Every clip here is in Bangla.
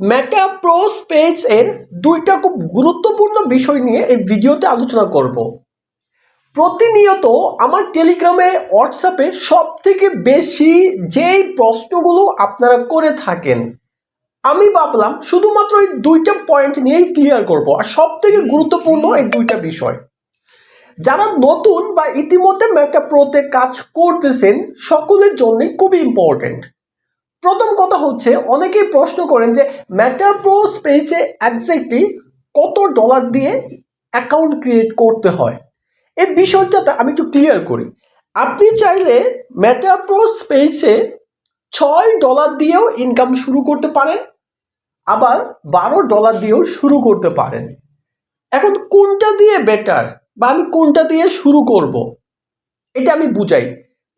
মেটা প্রো স্পেস এর দুইটা খুব গুরুত্বপূর্ণ বিষয় নিয়ে এই ভিডিওতে আলোচনা করব। প্রতিনিয়ত আমার টেলিগ্রামে হোয়াটসঅ্যাপে সব থেকে বেশি যেই প্রশ্নগুলো আপনারা করে থাকেন, আমি ভাবলাম শুধুমাত্র এই দুইটা পয়েন্ট নিয়েই ক্লিয়ার করব আর সব থেকে গুরুত্বপূর্ণ এই দুইটা বিষয়। যারা নতুন বা ইতিমধ্যে মেটা প্রোতে কাজ করতেছেন, সকলের জন্য খুবই ইম্পর্টেন্ট প্রথম কথা হচ্ছে, অনেকেই প্রশ্ন করেন যে মেটা প্রো স্পেসে একজ্যাক্টলি কত ডলার দিয়ে অ্যাকাউন্ট ক্রিয়েট করতে হয়? এই বিষয়টাতে আমি একটু ক্লিয়ার করি। আপনি চাইলে মেটা প্রো স্পেসে ছয় ডলার দিয়েও ইনকাম শুরু করতে পারেন, আবার বারো ডলার দিয়েও শুরু করতে পারেন। এখন কোনটা দিয়ে বেটার বা আমি কোনটা দিয়ে শুরু করব, এটা আমি বুঝাই।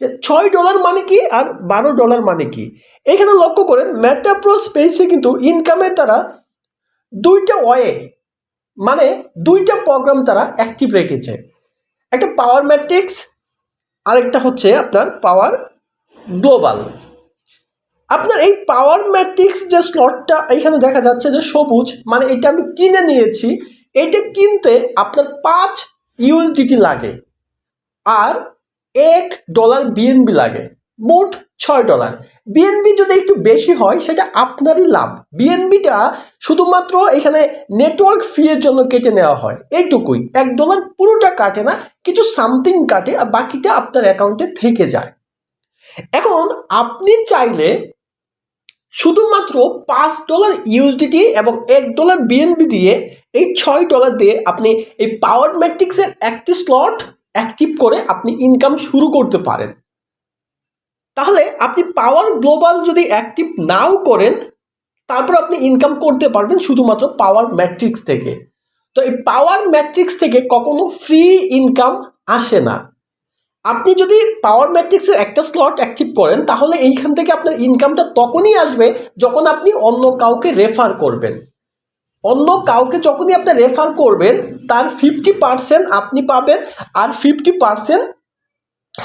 যে ছয় ডলার মানে কি আর বারো ডলার মানে কি? এখানে লক্ষ্য করেন মেটাপ্রো স্পেসে কিন্তু ইনকামের তারা দুইটা ওয়ে মানে দুইটা প্রোগ্রাম তারা অ্যাক্টিভ রেখেছে। একটা পাওয়ার ম্যাট্রিক্স আরেকটা হচ্ছে আপনার পাওয়ার গ্লোবাল আপনার এই পাওয়ার ম্যাট্রিক্স যে স্লটটা এখানে দেখা যাচ্ছে যে সবুজ মানে এটা আমি কিনে নিয়েছি, এটা কিনতে আপনার পাঁচ ইউএসডিটি লাগে। আর এক ডলার বিএনবি লাগে, মোট ছয় ডলার বিএনবি যদি একটু বেশি হয়, সেটা আপনারই লাভ। বিএনবিটা শুধুমাত্র এখানে নেটওয়ার্ক ফি এর জন্য কেটে নেওয়া হয় এইটুকুই এক ডলার পুরোটা কাটে না, কিছু সামথিং কাটে আর বাকিটা আপনার অ্যাকাউন্টে থেকে যায়। এখন আপনি চাইলে শুধুমাত্র পাঁচ ডলার ইউএসডিটি এবং এক ডলার বিএনবি দিয়ে এই ছয় ডলার দিয়ে আপনি এই পাওয়ার ম্যাট্রিক্সের একটি স্লট অ্যাক্টিভ করে আপনি ইনকাম শুরু করতে পারেন। তাহলে আপনি পাওয়ার গ্লোবাল যদি অ্যাক্টিভ নাও করেন, তারপর আপনি ইনকাম করতে পারবেন শুধুমাত্র পাওয়ার ম্যাট্রিক্স থেকে। তো এই পাওয়ার ম্যাট্রিক্স থেকে কখনো ফ্রি ইনকাম আসে না। আপনি যদি পাওয়ার ম্যাট্রিক্সের একটা স্লট অ্যাক্টিভ করেন, তাহলে এইখান থেকে আপনার ইনকামটা তখনই আসবে যখন আপনি অন্য কাউকে রেফার করবেন। অন্য কাউকে যখনই আপনি রেফার করবেন, তার ফিফটি পার্সেন্ট আপনি পাবেন আর ফিফটি পার্সেন্ট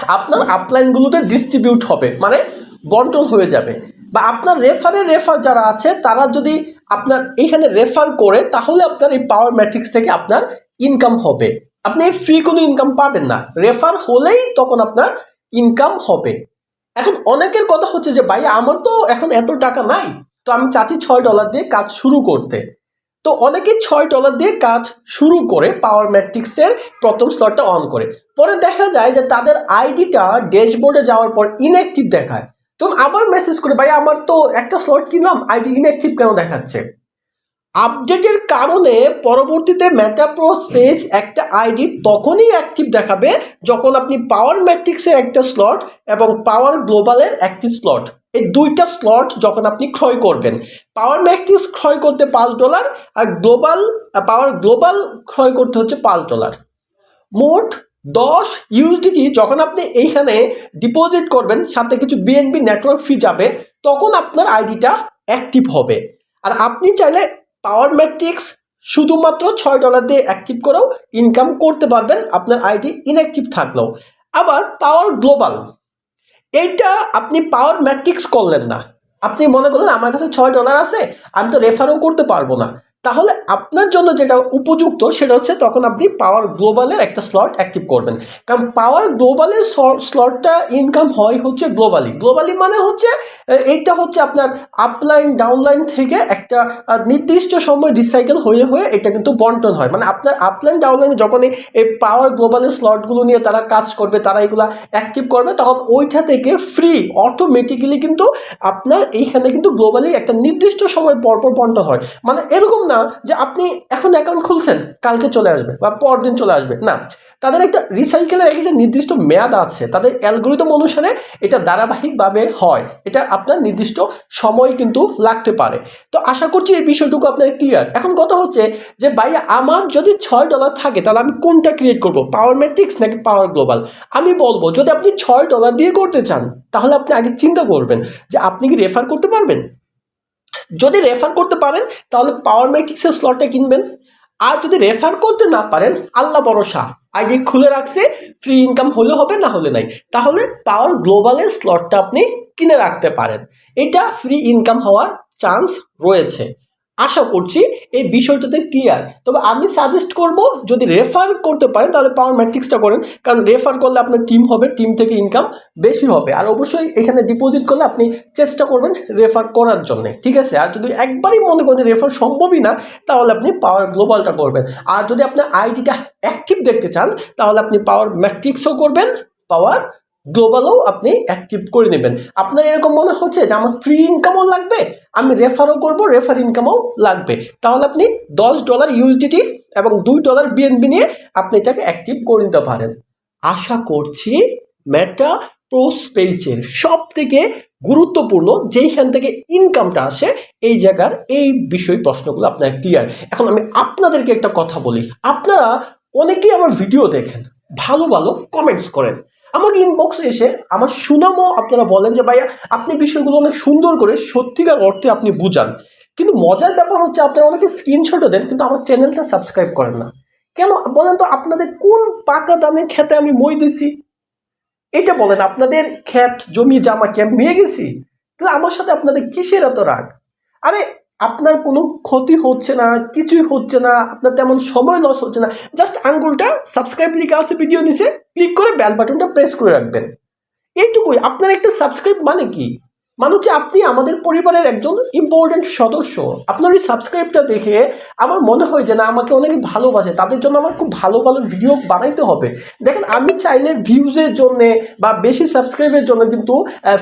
আপনার আপলাইনগুলোতে ডিস্ট্রিবিউট হবে মানে বন্টন হয়ে যাবে। বা আপনার রেফারের রেফার যারা আছে, তারা যদি আপনার এইখানে রেফার করে, তাহলে আপনার এই পাওয়ার ম্যাট্রিক্স থেকে আপনার ইনকাম হবে। আপনি ফ্রি কোনো ইনকাম পাবেন না। রেফার হলেই তখন আপনার ইনকাম হবে। এখন অনেকের কথা হচ্ছে যে, ভাই, আমার তো এখন এত টাকা নাই। তো আমি চাচ্ছি ছয় ডলার দিয়ে কাজ শুরু করতে। তো অনেকে ছয় ডলার দিয়ে কাজ শুরু করে পাওয়ার ম্যাট্রিক্সের প্রথম স্লটটা অন করে। পরে দেখা যায় যে তাদের আইডিটা ড্যাশবোর্ডে যাওয়ার পর ইনঅ্যাক্টিভ দেখায়। তখন আবার মেসেজ করে, ভাই, আমার তো একটা স্লট কিনলাম আইডি ইনঅ্যাক্টিভ কেন দেখাচ্ছে? আপডেটের কারণে পরবর্তীতে মেটাপ্রো স্পেস একটা আইডি তখনই অ্যাক্টিভ দেখাবে যখন আপনি পাওয়ার ম্যাট্রিক্সের একটা স্লট এবং পাওয়ার গ্লোবালের একটি স্লট এই দুইটা স্লট যখন আপনি ক্রয় করবেন পাওয়ার ম্যাট্রিক্স ক্রয় করতে পাঁচ ডলার আর গ্লোবাল পাওয়ার গ্লোবাল ক্রয় করতে হচ্ছে পাঁচ ডলার মোট দশ ইউএসডিটি যখন আপনি এইখানে ডিপোজিট করবেন, সাথে কিছু বিএনবি নেটওয়ার্ক ফি যাবে, তখন আপনার আইডিটা অ্যাক্টিভ হবে। আর আপনি চাইলে পাওয়ার ম্যাট্রিক্স শুধুমাত্র ছয় ডলার দিয়ে অ্যাক্টিভ করেও ইনকাম করতে পারবেন, আপনার আইডি ইনঅ্যাক্টিভ থাকলেও। আবার পাওয়ার গ্লোবাল এইটা আপনি পাওয়ার ম্যাট্রিক্স করলেন না। আপনি মনে করলেন আমার কাছে ছয় ডলার আছে, আমি তো রেফারও করতে পারব না। তাহলে আপনার জন্য যেটা উপযুক্ত সেটা হচ্ছে তখন আপনি পাওয়ার গ্লোবালের একটা স্লট অ্যাক্টিভ করবেন। কারণ পাওয়ার গ্লোবালের স্লটটা ইনকাম হয় হচ্ছে গ্লোবালি গ্লোবালি মানে হচ্ছে এইটা হচ্ছে আপনার আপলাইন ডাউনলাইন থেকে একটা নির্দিষ্ট সময় রিসাইকেল হয়ে হয়ে এটা কিন্তু বন্টন হয়। মানে আপনার আপলাইন ডাউনলাইনে যখনই এই পাওয়ার গ্লোবালের স্লটগুলো নিয়ে তারা কাজ করবে, তারা এগুলো অ্যাক্টিভ করবে, তখন ওইটা থেকে ফ্রি অটোমেটিক্যালি কিন্তু আপনার এইখানে কিন্তু গ্লোবালি একটা নির্দিষ্ট সময় পর পর বন্টন হয়। মানে এরকম না যে আপনি এখন অ্যাকাউন্ট খুলছেন, কালকে চলে আসবে বা পরদিন চলে আসবে, না। তাদের একটা রিসাইকেলের একটা নির্দিষ্ট মেয়াদ আছে। তাদের অ্যালগোরিদম অনুসারে এটা ধারাবাহিকভাবে হয়। এটা আপনার নির্দিষ্ট সময় কিন্তু লাগতে পারে। তো আশা করছি এই বিষয়টুকু আপনার ক্লিয়ার এখন কথা হচ্ছে যে ভাই আমার যদি ছয় ডলার থাকে, তাহলে আমি কোনটা ক্রিয়েট করব? পাওয়ার ম্যাট্রিক্স নাকি পাওয়ার গ্লোবাল আমি বলব, যদি আপনি ছয় ডলার দিয়ে করতে চান, তাহলে আপনি আগে চিন্তা করবেন যে, আপনি কি রেফার করতে পারবেন? যদি রেফার করতে পারেন, তাহলে পাওয়ার ম্যাট্রিক্সের স্লটটা কিনবেন। আর যদি রেফার করতে না পারেন, আল্লাহ ভরসা। আইডি খুলে রাখছে ফ্রি ইনকাম হলে হবে, না হলে নাই। তাহলে পাওয়ার গ্লোবালের স্লটটা আপনি কিনে রাখতে পারেন। এটা ফ্রি ইনকাম হওয়ার চান্স রয়েছে। আশা করছি এই বিষয়টাতে ক্লিয়ার তবে আমি সাজেস্ট করব যদি রেফার করতে পারেন, তাহলে পাওয়ার ম্যাট্রিক্সটা করেন। কারণ রেফার করলে আপনার টিম হবে টিম থেকে ইনকাম বেশি হবে। আর অবশ্যই এখানে ডিপোজিট করলে আপনি চেষ্টা করবেন রেফার করার জন্যে, ঠিক আছে? আর যদি একবারই মনে করেন রেফার সম্ভবই না, তাহলে আপনি পাওয়ার গ্লোবালটা করবেন। আর যদি আপনার আইডিটা অ্যাক্টিভ দেখতে চান, তাহলে আপনি পাওয়ার ম্যাট্রিক্সও করবেন পাওয়ার গ্লোবালও আপনি অ্যাক্টিভ করে নেবেন। আপনার এরকম মনে হচ্ছে যে আমার ফ্রি ইনকামও লাগবে, আমি রেফারও করব রেফার ইনকামও লাগবে। তাহলে আপনি দশ ডলার ইউএসডিটি এবং দুই ডলার বিএনবি নিয়ে আপনি এটাকে অ্যাক্টিভ করে নিতে পারেন। আশা করছি মেটা প্রোস পেজের সব থেকে গুরুত্বপূর্ণ যেইখান থেকে ইনকামটা আসে, এই জায়গার এই বিষয় প্রশ্নগুলো আপনার ক্লিয়ার এখন আমি আপনাদেরকে একটা কথা বলি। আপনারা অনেকেই আমার ভিডিও দেখেন, ভালো ভালো কমেন্টস করেন। আমাকে ইনবক্সে এসে আমার সুনামও আপনারা বলেন যে, ভাইয়া, আপনি বিষয়গুলো অনেক সুন্দর করে সত্যিকার অর্থে আপনি বুঝান। কিন্তু মজার ব্যাপার হচ্ছে আপনারা অনেকে স্ক্রিনশটও দেন, কিন্তু আমার চ্যানেলটা সাবস্ক্রাইব করেন না। কেন? বলেন তো, আপনাদের কোন পাকা দানের খেতে আমি মই দিছি? এটা বলেন, আপনাদের ক্ষেত, জমি, জামা কি আমি নিয়ে গেছি? তাহলে আমার সাথে আপনাদের কিসের এত রাগ? আরে আপনার কোনো ক্ষতি হচ্ছে না, কিছুই হচ্ছে না, আপনার তেমন সময় লস হচ্ছে না। জাস্ট আঙ্গুলটা সাবস্ক্রাইব লিখে আছে ভিডিও নিচে ক্লিক করে বেল বাটনটা প্রেস করে রাখবেন। এইটুকুই। আপনার একটা সাবস্ক্রাইব মানে কি? মানে হচ্ছে আপনি আমাদের পরিবারের একজন ইম্পর্টেন্ট সদস্য। আপনার ওই সাবস্ক্রাইবটা দেখে আমার মনে হয় যে না, আমাকে অনেকে ভালোবাসে, তাদের জন্য আমার খুব ভালো ভালো ভিডিও বানাইতে হবে। দেখেন, আমি চাইলে ভিউজের জন্য বা বেশি সাবস্ক্রাইবের জন্য কিন্তু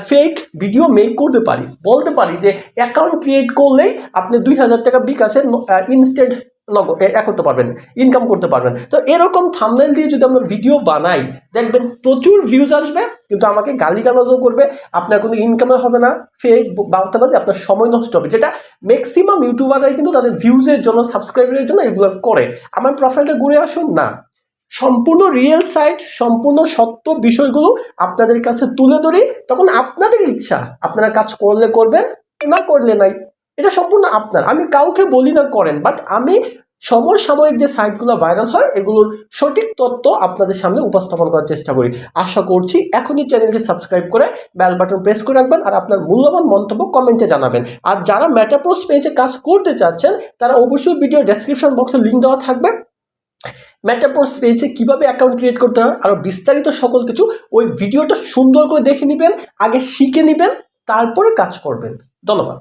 ফেক ভিডিও মেক করতে পারি। বলতে পারি যে অ্যাকাউন্ট ক্রিয়েট করলেই আপনি দুই হাজার টাকা বিকাশে ইনস্ট্যান্ট নগ এ করতে পারবেন ইনকাম করতে পারবেন। তো এরকম থামনেল দিয়ে যদি আমরা ভিডিও বানাই, দেখবেন প্রচুর ভিউজ আসবে, কিন্তু আমাকে গালিগালাজও করবে, আপনার কোনো ইনকামে হবে না ফেক বাড়তে বাদে আপনার সময় নষ্ট হবে, যেটা ম্যাক্সিমাম ইউটিউবাররাই কিন্তু তাদের ভিউজের জন্য সাবস্ক্রাইবারের জন্য এগুলো করে। আমার প্রোফাইলটা ঘুরে আসুন, না। সম্পূর্ণ রিয়েল সাইট সম্পূর্ণ সত্য বিষয়গুলো আপনাদের কাছে তুলে ধরি, তখন আপনাদের ইচ্ছা, আপনারা কাজ করলে করবেন, না করলে নাই। এটা সম্পূর্ণ আপনার। আমি কাউকে বলি না করেন বাট আমি সমসাময়িক যে সাইটগুলো ভাইরাল হয়, এগুলোর সঠিক তথ্য আপনাদের সামনে উপস্থাপন করার চেষ্টা করি। আশা করছি এখনই চ্যানেলটি সাবস্ক্রাইব করে বেল বাটন প্রেস করে রাখবেন আর আপনার মূল্যবান মন্তব্য কমেন্টে জানাবেন। আর যারা মেটাপ্রোস পেজে কাজ করতে চাচ্ছেন, তারা অবশ্যই ভিডিও ডেসক্রিপশন বক্সে লিঙ্ক দেওয়া থাকবে। মেটাপ্রোস পেজে কীভাবে অ্যাকাউন্ট ক্রিয়েট করতে হয় আরও বিস্তারিত সকল কিছু ওই ভিডিওটা সুন্দর করে দেখে নেবেন, আগে শিখে নেবেন, তারপরে কাজ করবেন। ধন্যবাদ।